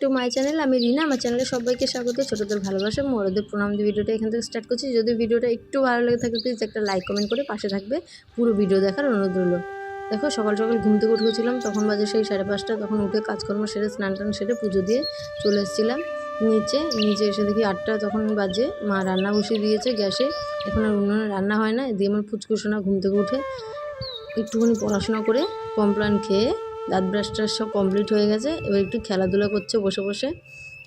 To my channel আমি রিনা, আমার চ্যানেলে সবাইকে স্বাগত। ছোটোদের ভালোবাসা বড়দের প্রণাম ভিডিওটা এখান থেকে স্টার্ট করছি। যদি ভিডিওটা একটু ভালো লেগে থাকে প্লিজ একটা লাইক কমেন্ট করে পাশে থাকবে। পুরো ভিডিও দেখার অনুরোধ রইল। দেখো, সকাল সকাল ঘুম থেকে উঠেছিলাম তখন বাজে সেই সাড়ে পাঁচটা। তখন উঠে কাজকর্ম সেরে স্নান টান সেরে পুজো দিয়ে চলে এসেছিলাম নিচে। নিচে এসে দেখি আটটা তখন বাজে। মা রান্না বসিয়ে দিয়েছে গ্যাসে। এখন আর উনুনে রান্না হয় না। দিয়ে আমার ফুচকুসোনা ঘুম থেকে উঠে একটুখানি পড়াশোনা করে, কমপ্লান খেয়ে দাঁত ব্রাশ ট্রাশ সব কমপ্লিট হয়ে গেছে। এবার একটু খেলাধুলা করছে বসে বসে।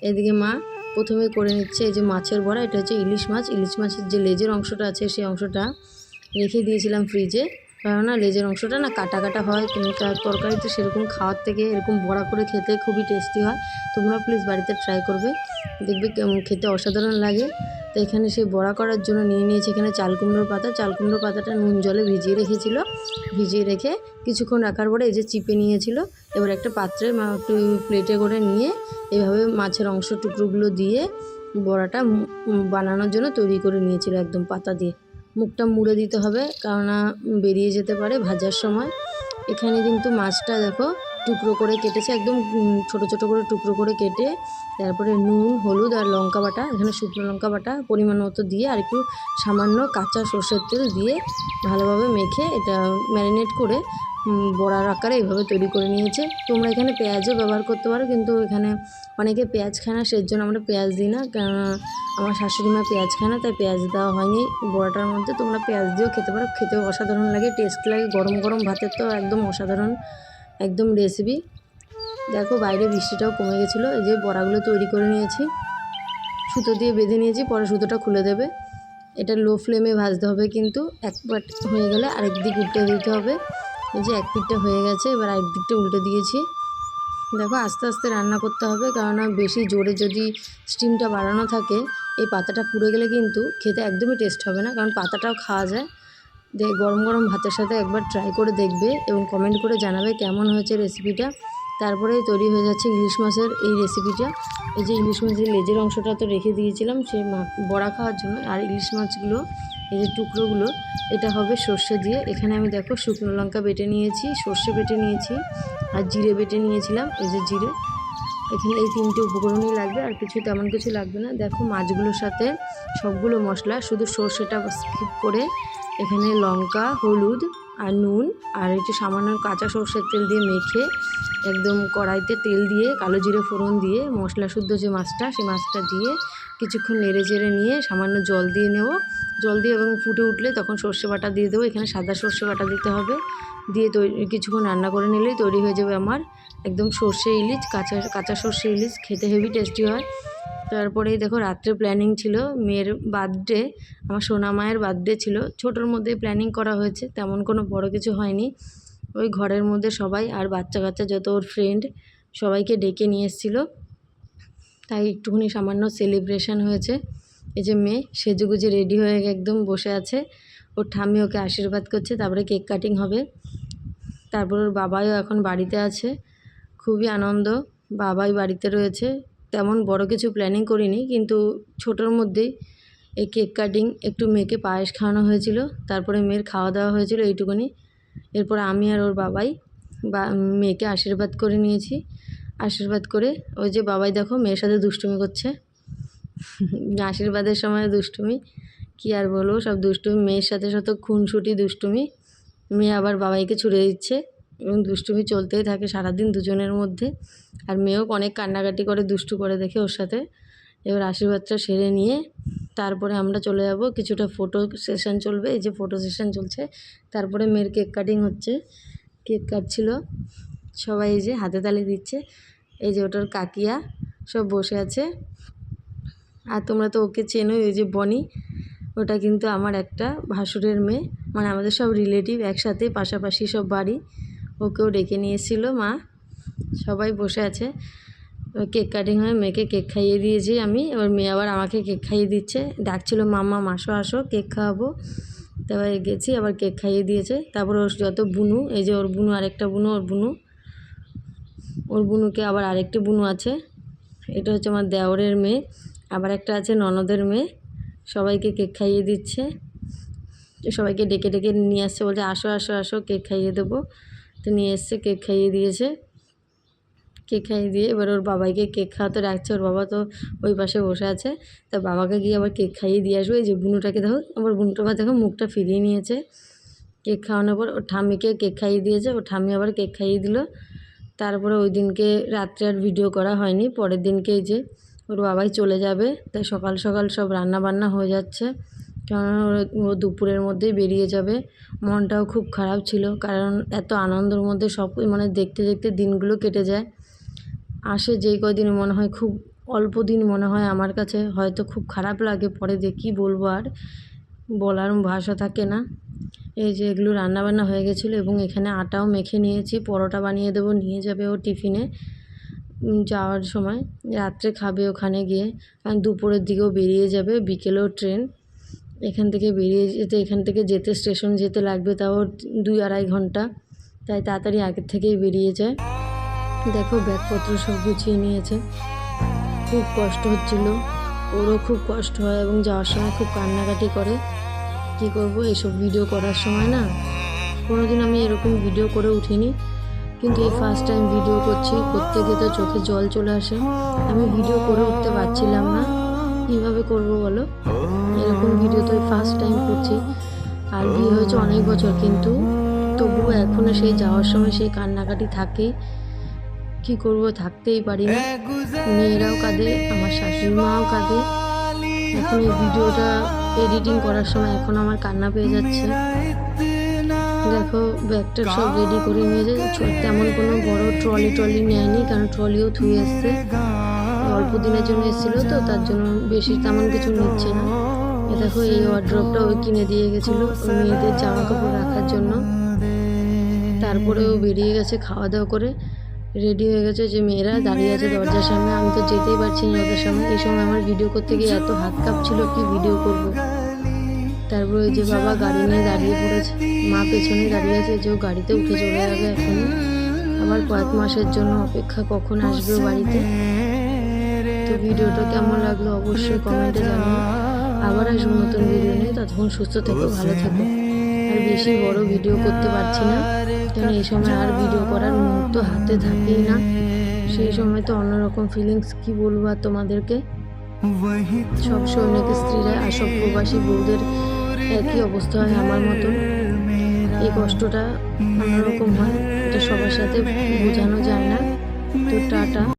এদিকে মা প্রথমে করে নিচ্ছে এই যে মাছের বড়া, এটা হচ্ছে ইলিশ মাছ। ইলিশ মাছের যে লেজের অংশটা আছে সেই অংশটা রেখে দিয়েছিলাম ফ্রিজে কেননা লেজের অংশটা না কাটা কাটা হয় কিন্তু তার তরকারি তরকারিতে সেরকম খাওয়ার থেকে এরকম বড়া করে খেতে খুবই টেস্টি হয়। তোমরা প্লিজ বাড়িতে ট্রাই করবে। দেখবে কেমন খেতে অসাধারণ লাগে। তো এখানে সেই বড়া করার জন্য নিয়ে নিয়েছি এখানে চাল কুমড়োর পাতা। চাল কুমড়োর পাতাটা নুন জলে ভিজিয়ে রেখেছিল। ভিজিয়ে রেখে কিছুক্ষণ রাখার পরে এই যে চিপে নিয়েছিল, এবার একটা পাত্রে একটু প্লেটে করে নিয়ে এভাবে মাছের অংশ টুকরোগুলো দিয়ে বড়াটা বানানোর জন্য তৈরি করে নিয়েছিল একদম পাতা দিয়ে। মুখটা মুড়ে দিতে হবে, কেননা বেরিয়ে যেতে পারে ভাজার সময়। এখানে কিন্তু মাছটা দেখো টুকরো করে কেটেছে, একদম ছোট ছোট করে টুকরো করে কেটে, তারপরে নুন, হলুদ আর লঙ্কা বাটা, এখানে শুকনো লঙ্কা বাটা পরিমাণ মতো দিয়ে আর একটু সামান্য কাঁচা সর্ষের তেল দিয়ে ভালোভাবে মেখে এটা ম্যারিনেট করে বড়ার আকারে এইভাবে তৈরি করে নিয়েছে। তোমরা এখানে পেঁয়াজও ব্যবহার করতে পারো, কিন্তু এখানে অনেকে পেঁয়াজ খায় না সেই জন্য আমরা পেঁয়াজ দিই না আমার শাশুড়ি মা পেঁয়াজ খায় না, তাই পেঁয়াজ দেওয়া হয়নি। বড়াটার মধ্যে তোমরা পেঁয়াজ দিয়েও খেতে পারো, খেতেও অসাধারণ লাগে, টেস্ট লাগে, গরম গরম ভাতের তো একদম অসাধারণ একদম রেসিপি দেখো বাইরে বৃষ্টিটাও কমে গেছিল, এই যে বড়াগুলো তৈরি করে নিয়েছি। সুতো দিয়ে বেঁধে নিয়েছি, পরে সুতোটা খুলে দেবে। এটা লো ফ্লেমে ভাজতে হবে কিন্তু এক পাট হয়ে গেলে আরেক দিক উল্টে দিতে হবে। এই যে এক পিঠটা হয়ে গেছে, এবার আরেক দিকটা উল্টে দিয়েছি। দেখো আস্তে আস্তে রান্না করতে হবে কেননা বেশি জোরে যদি স্টিমটা বাড়ানো থাকে, এই পাতাটা পুড়ে গেলে কিন্তু খেতে একদমই টেস্ট হবে না, কারণ পাতাটাও খাওয়া যায়। দিয়ে গরম গরম ভাতের সাথে একবার ট্রাই করে দেখবে এবং কমেন্ট করে জানাবে কেমন হয়েছে রেসিপিটা তারপরে তৈরি হয়ে যাচ্ছে ইলিশ মাছের এই রেসিপিটা এই যে ইলিশ মাছের লেজের অংশটা তো রেখে দিয়েছিলাম সেই বড়া খাওয়ার জন্য। আর ইলিশ মাছগুলো, এই যে টুকরোগুলো, এটা হবে সর্ষে দিয়ে। এখানে আমি দেখো শুকনো লঙ্কা বেটে নিয়েছি, সর্ষে বেটে নিয়েছি আর জিরে বেটে নিয়েছিলাম, এই যে জিরে। এখানে এই তিনটে উপকরণই লাগবে, আর কিছু তেমন কিছু লাগবে না। দেখো মাছগুলোর সাথে সবগুলো মশলা, শুধু সর্ষেটা স্কিপ করে এখানে লঙ্কা, হলুদ আর নুন আর একটু সামান্য কাঁচা সর্ষের তেল দিয়ে মেখে একদম কড়াইতে তেল দিয়ে কালো জিরে ফোড়ন দিয়ে মশলা শুদ্ধ যে মাছটা, সেই মাছটা দিয়ে কিছুক্ষণ নেড়ে চেড়ে নিয়ে সামান্য জল দিয়ে নেব। জল দিয়ে এবং ফুটে উঠলে তখন সর্ষে বাটা দিয়ে দেবো। এখানে সাদা সর্ষে বাটা দিতে হবে। দিয়ে তৈরি কিছুক্ষণ রান্না করে নিলেই তৈরি হয়ে যাবে আমার একদম সর্ষে ইলিশ, কাঁচা কাঁচা সর্ষে ইলিশ। খেতে হেভি টেস্টি হয়। তারপরেই দেখো রাত্রে প্ল্যানিং ছিল, মেয়ের বার্থডে আমার সোনা মায়ের বার্থডে ছিল। ছোটোর মধ্যে প্ল্যানিং করা হয়েছে, তেমন কোনো বড় কিছু হয়নি। ওই ঘরের মধ্যে সবাই আর বাচ্চা কাচ্চা যত ওর ফ্রেন্ড সবাইকে ডেকে নিয়ে এসেছিল। তাই একটুখানি সামান্য সেলিব্রেশন হয়েছে। এই যে মেয়ে সেজেগুজে রেডি হয়ে একদম বসে আছে। ওর ঠাম্মি ওকে আশীর্বাদ করছে, তারপরে কেক কাটিং হবে। তারপর ওর বাবাইও এখন বাড়িতে আছে। খুবই আনন্দ, বাবাই বাড়িতে রয়েছে। তেমন বড় কিছু প্ল্যানিং করিনি, কিন্তু ছোটোর মধ্যেই এই কেক কাটিং একটু মেয়েকে পায়েস খাওয়ানো হয়েছিল, তারপরে মেয়ের খাওয়া দাওয়া হয়েছিল এইটুকুনি। এরপর আমি আর ওর বাবাই বা মেয়েকে আশীর্বাদ করে নিয়েছি। আশীর্বাদ করে ওই যে বাবাই দেখো মেয়ের সাথে দুষ্টুমি করছে। আশীর্বাদের সময় দুষ্টুমি, কি আর বলব, সব দুষ্টুমি, মেয়ের সাথে শত খুনসুটি দুষ্টুমি, মেয়ে আবার বাবাইকে ছুড়ে দিচ্ছে। দুষ্টুমি চলতেই থাকে সারাদিন দুজনের মধ্যে। আর মেয়েও অনেক কান্নাকাটি করে, দুষ্টু করে দেখে ওর সাথে। এবার আশীর্বাদটা সেরে নিয়ে তারপরে আমরা চলে যাব। কিছুটা ফটো সেশন চলবে, এই যে ফটো সেশন চলছে। তারপরে মেয়ের কেক কাটিং হচ্ছে। কেক কাটছিল। সবাই এই যে হাতে তালি দিচ্ছে। এই যে ওটার কাকিয়া সব বসে আছে। আর তোমরা তো ওকে চেনো এই যে বনি। ওটা কিন্তু আমার একটা ভাসুরের মেয়ে। মানে আমাদের সব রিলেটিভ একসাথে, পাশাপাশি সব বাড়ি। ওকেও ডেকে নিয়ে এসেছিল মা। সবাই বসে আছে। কেক কাটিং হয়ে মেয়েকে কেক খাইয়ে দিয়েছি আমি। এবার মেয়ে আবার আমাকে কেক খাইয়ে দিচ্ছে। ডাকছিল, মাম্মা, মাসো, আসো, কেক খাওয়াবো। তারপরে গেছি, আবার কেক খাইয়ে দিয়েছে। তারপর ওর যত বুনু, এই যে ওর বুনু, আরেকটা বুনু, ওর বুনু। ওর বুনুকে আবার আরেকটি বুনু আছে। এটা হচ্ছে আমার দেওরের মেয়ে। আবার একটা আছে ননদের মেয়ে। সবাইকে কেক খাইয়ে দিচ্ছে। সবাইকে ডেকে ডেকে নিয়ে আসছে। বলছে, আসো আসো আসো, কেক খাইয়ে দেবো। তো নিয়ে এসছে, কেক খাইয়ে দিয়েছে। কেক খাইয়ে দিয়ে এবার ওর বাবাইকে কেক খাওয়াতে রাখছে। ওর বাবা তো ওই পাশে বসে আছে। তা বাবাকে গিয়ে আবার কেক খাইয়ে দিয়ে আসবে। এই যে বুনুটাকে দেখো আবার বুনুটা আবার দেখো মুখটা ফিরিয়ে নিয়েছে। কেক খাওয়ানোর পর ওর ঠাম্মিকে কেক খাইয়ে দিয়েছে। ওর ঠাম্মি আবার কেক খাইয়ে দিল। তারপরে ওই দিনকে রাত্রে আর ভিডিও করা হয়নি। পরের দিনকে এই যে ওর বাবাই চলে যাবে। তাই সকাল সকাল সব রান্না বান্না হয়ে যাচ্ছে। ওর- ও দুপুরের মধ্যেই বেরিয়ে যাবে। মনটাও খুব খারাপ ছিল, কারণ এত আনন্দের মধ্যে সব মানে দেখতে দেখতে দিনগুলো কেটে যায়। আসে যেই কদিন মনে হয়, খুব অল্প দিন মনে হয় আমার কাছে, হয়তো খুব খারাপ লাগে, পরে দেখি বলব আর বলার ভাষা থাকে না। এই যে এগুলো রান্নাবান্না হয়ে গেছিল এবং এখানে আটাও মেখে নিয়েছি, পরোটা বানিয়ে দেবো, নিয়ে যাবে ও টিফিনে যাওয়ার সময়। রাত্রে খাবে ওখানে গিয়ে, কারণ দুপুরের দিকেও বেরিয়ে যাবে, বিকেলেও ট্রেন। এখান থেকে বেরিয়ে যেতে, এখান থেকে যেতে স্টেশন যেতে লাগবে, তাও দুই আড়াই ঘণ্টা। তাই তাড়াতাড়ি আগের থেকেই বেরিয়ে যায়। দেখো, ব্যাগপত্র সব গুছিয়ে নিয়েছে। খুব কষ্ট হচ্ছিল। ওরও খুব কষ্ট হয় এবং যাওয়ার সময় খুব কান্নাকাটি করে। কী করব, এসব ভিডিও করার সময় না? কোনোদিন আমি এরকম ভিডিও করে উঠিনি। কিন্তু এই ফার্স্ট টাইম ভিডিও করছি করতে গিয়ে তো চোখে জল চলে আসে। আমি ভিডিও করে উঠতে পারছিলাম না। কীভাবে করব বলো? এরকম ভিডিও তো ফার্স্ট টাইম করছি। আর বিয়ে হয়েছে অনেক বছর, কিন্তু তবুও এখনও সেই যাওয়ার সময় সেই কান্নাকাটি থাকে। কি করব থাকতেই পারি না। মেয়েরাও কাঁদে, আমার শাশুড়ি মাও কাঁদে। এখন এই ভিডিওটা এডিটিং করার সময় এখন আমার কান্না পেয়ে যাচ্ছে। দেখো, ব্যাগটা সব রেডি করে নিয়ে যায় তেমন কোনো বড় ট্রলি ট্রলি নেয়নি, কারণ ট্রলিও ধুয়ে এসছে। অল্প দিনের জন্য এসেছিল তো, তার জন্য বেশি তেমন কিছু নিচ্ছে না। এ দেখো, এই ওয়ার্ড্রপটা ওই কিনে দিয়ে গেছিল মেয়েদের জামা কাপড় রাখার জন্য। তারপরে ও বেরিয়ে গেছে খাওয়া দাওয়া করে। রেডি হয়ে গেছে যে মেয়েরা দাঁড়িয়ে আছে দরজার সামনে। আমি তো যেতেই পারছি না ওদের সামনে। এই সময় আমার ভিডিও করতে গিয়ে এত হাত কাঁপছিল, কি ভিডিও করব? তারপর ওই যে বাবা গাড়ি নিয়ে দাঁড়িয়ে পড়েছে। মা পেছনে দাঁড়িয়ে আছে, যে গাড়িতে উঠে চলে যাবে এখন আবার কয়েক মাসের জন্য অপেক্ষা কখন আসবে বাড়িতে? তো ভিডিওটা কেমন লাগল অবশ্যই কমেন্টে জানিও। আবার আসব নতুন ভিডিও নিয়ে, ততক্ষণ সুস্থ থেকো, ভালো থেকো। আর বেশি বড় ভিডিও করতে পারছি না কারণ এই সময় আর ভিডিও করার মুহূর্ত হাতে থাকেই না। সেই সময় তো অন্যরকম ফিলিংস কি বলব আর তোমাদেরকে? সব সৈনিক স্ত্রীরা আর সব প্রবাসী বউদের একই অবস্থা হয় আমার মতন। এই কষ্টটা অন্যরকম হয়, এটা সবার সাথে বোঝানো যায় না। তো টাটা।